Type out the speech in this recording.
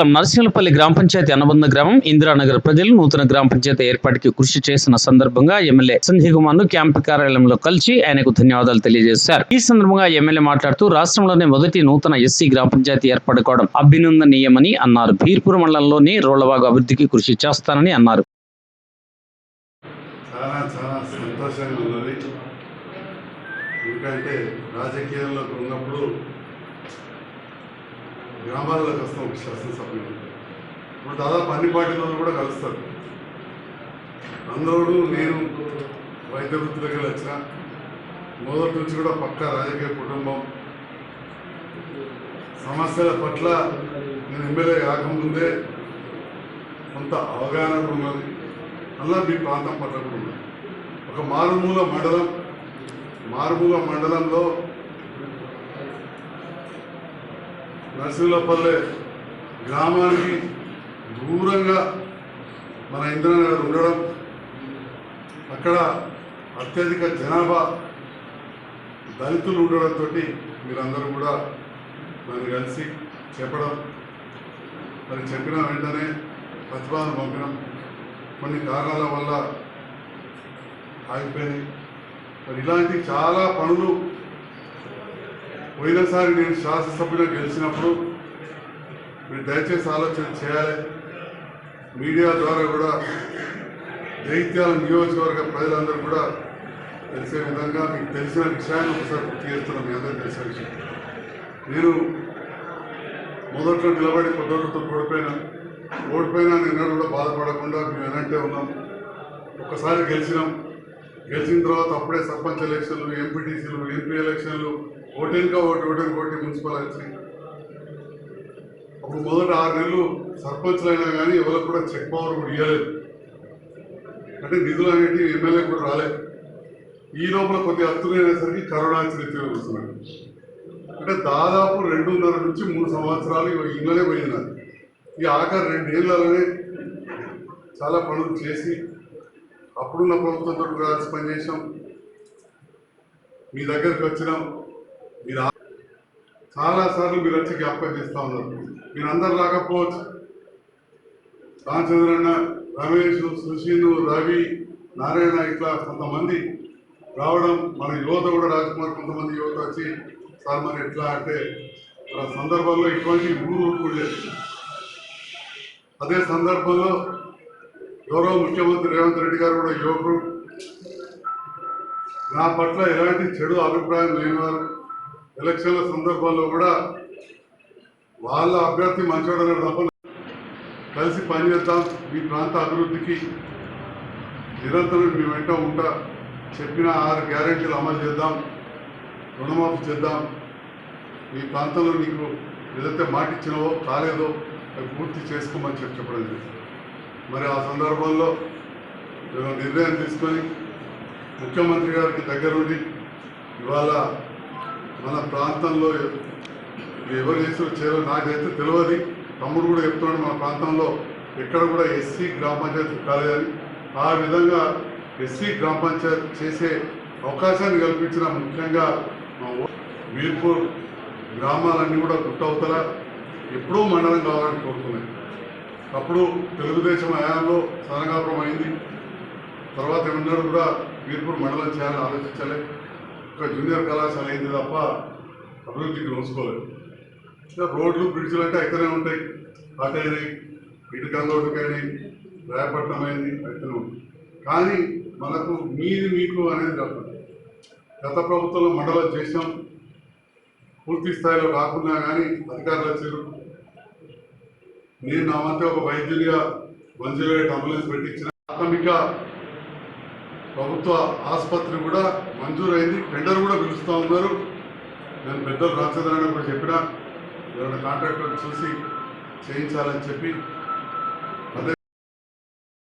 నరసింహపల్లి గ్రామ పంచాయతీ అనుబంధ గ్రామం ఇందిరానగర్ ప్రజలు నూతన గ్రామ పంచాయతీ ఏర్పాటుకి కృషి చేసిన సందర్భంగా ఎమ్మెల్యే సంజయ్ కుమార్ను క్యాంపు కార్యాలయంలో కలిసి ఆయనకు ధన్యవాదాలు తెలియజేశారు. ఈ సందర్భంగా ఎమ్మెల్యే మాట్లాడుతూ రాష్ట్రంలోనే మొదటి నూతన ఎస్సీ గ్రామ పంచాయతీ ఏర్పడుకోవడం అభినందనీయమని అన్నారు. బీర్పూర్ మండలంలోని రోళ్ళవాగు అభివృద్ధికి కృషి చేస్తానని అన్నారు. చాలా చాలా సంతోషంగా ఉన్నది. ఎందుకంటే ఉన్నప్పుడు గ్రామాలలో కలుస్తాం ఒక శాసనసభ్యులు ఇప్పుడు దాదాపు అన్ని పార్టీల వాళ్ళు కూడా కలుస్తారు. అందరూ నేను వైద్య వృత్తిలోకి వచ్చిన మొదటి నుంచి కూడా పక్క రాజకీయ కుటుంబం. సమస్యల పట్ల నేను ఎమ్మెల్యే కాకముందే కొంత అవగాహన ఉన్నది. అలా మీ ప్రాంతం పట్ల కూడా ఉన్నది. ఒక మారుమూల మండలం మారుమూల మండలంలో నరసింహపల్లె గ్రామానికి దూరంగా మన ఇంద్రనగర్ ఉండడం అక్కడ అత్యధిక జనాభా దళితులు ఉండడంతో మీరందరూ కూడా మరి కలిసి చెప్పడం మరి చెప్పిన వెంటనే ప్రతిపాదన పంపినాం. కొన్ని కారణాల వల్ల ఆగిపోయింది. మరి ఇలాంటి చాలా పనులు పోయినసారి నేను శాసనసభ్యులు గెలిచినప్పుడు మీరు దయచేసి ఆలోచన చేయాలి. మీడియా ద్వారా కూడా దైత్యాల నియోజకవర్గ ప్రజలందరూ కూడా తెలిసే విధంగా మీకు తెలిసిన విషయాన్ని ఒకసారి గుర్తు చేస్తున్నాం మీ అందరూ తెలిసిన విషయం. నేను మొదట్లో నిలబడి పొద్దులతో ఓడిపోయినా ఓడిపోయినా నిన్న కూడా బాధపడకుండా మేము ఎలాంటి ఉన్నాం. ఒక్కసారి గెలిచినాం. గెలిచిన తర్వాత అప్పుడే సర్పంచ్ ఎలక్షన్లు ఎంపీటీసీలు ఎంపీ ఎలక్షన్లు ఓటెన్గా ఓటు ఓటెన్ కోటి మున్సిపల్ ఎలక్షన్ అప్పుడు మొదట ఆరు నెలలు సర్పంచ్లైనా కానీ ఎవరికి కూడా చెక్ పవర్ కూడా ఇవ్వలేదు అంటే నిధులు అనేటివి ఎమ్మెల్యే కూడా రాలేదు ఈ లోపల కొద్ది అత్తులైనసరికి కరోనా చరిత్ర వస్తున్నాయి. అంటే దాదాపు రెండున్నర నుంచి మూడు సంవత్సరాలు ఇవి ఇళ్ళనే పోయింది ఈ ఆఖరి రెండేళ్ళలోనే చాలా పనులు చేసి అప్పుడున్న ప్రభుత్వంతో కలిసి పనిచేసాం. మీ దగ్గరికి వచ్చినాం. మీరు చాలాసార్లు చాలా సార్లు మీరు వచ్చి జ్ఞాపకం చేస్తూ ఉన్నారు. మీరు అందరు రాకపోవచ్చు. రామచంద్రన్న రమేష్ సుశీను రవి నారాయణ ఇట్లా కొంతమంది రావడం మన యువత కూడా రాజకుమార్ కొంతమంది యువత వచ్చి సార్ మరి ఎట్లా అంటే ఆ సందర్భంలో ఇటువంటి ఊరు కూడా అదే సందర్భంలో గౌరవ ముఖ్యమంత్రి రేవంత్ రెడ్డి గారు కూడా యువకుడు. నా పట్ల ఎలాంటి చెడు అభిప్రాయం లేనివారు. ఎలక్షన్ల సందర్భంలో కూడా వాళ్ళ అభ్యర్థి మంచివాడనే తప్ప కలిసి పనిచేద్దాం. మీ ప్రాంత అభివృద్ధికి నిరంతరం మీ వెంట ఉంటా. చెప్పిన ఆరు గ్యారెంటీలు అమలు చేద్దాం. రుణమాఫీ చేద్దాం. మీ ప్రాంతంలో నీకు ఏదైతే మాట ఇచ్చినవో కాలేదో అవి పూర్తి చేసుకోమని చెప్పి చెప్పడం జరిగింది. మరి ఆ సందర్భంలో నేను నిర్ణయం తీసుకొని ముఖ్యమంత్రి గారికి దగ్గరుండి ఇవాళ మన ప్రాంతంలో ఎవరు చేసిన చేరో నాకైతే తెలియదు. తమ్ముడు కూడా చెప్తున్నాడు మన ప్రాంతంలో ఎక్కడ కూడా ఎస్సీ గ్రామ పంచాయతీ కాలేదని. ఆ విధంగా ఎస్సీ గ్రామ పంచాయతీ చేసే అవకాశాన్ని కల్పించిన ముఖ్యంగా వీర్పూర్ గ్రామాలన్నీ కూడా గుట్టవతల ఎప్పుడూ మండలం కావాలని కోరుతున్నాయి. అప్పుడు తెలుగుదేశం హయాంలో సనగాపురం అయింది. తర్వాత ఏమన్నాడు కూడా వీర్పూర్ మండలం చేయాలని ఆలోచించలే. ఒక జూనియర్ కళాశాల అయింది తప్ప అభివృద్ధికి నోసుకోలేదు రోడ్లు బ్రిడ్జ్లు అంటే అయితేనే ఉంటాయి. అటైనాయి ఇటు గంగోటుకైనాయి రాయపట్నం అయింది అయితేనే ఉంటాయి కానీ మనకు మీది మీకు అనేది తప్పదు గత ప్రభుత్వంలో మండలం చేసాం పూర్తి స్థాయిలో కాకుండా కానీ అధికారులు వచ్చారు. నేను నా మధ్య ఒక వైద్యుడిగా మంజురేట్ అంబులెన్స్ పెట్టించిన ప్రాథమిక ప్రభుత్వ ఆసుపత్రి కూడా మంజూరైంది. టెండర్ కూడా పిలుస్తూ ఉన్నారు. నేను పెద్దలు రామచంద్రరావు కూడా చెప్పిన ఎవరైనా కాంట్రాక్టర్ చూసి చేయించాలని చెప్పి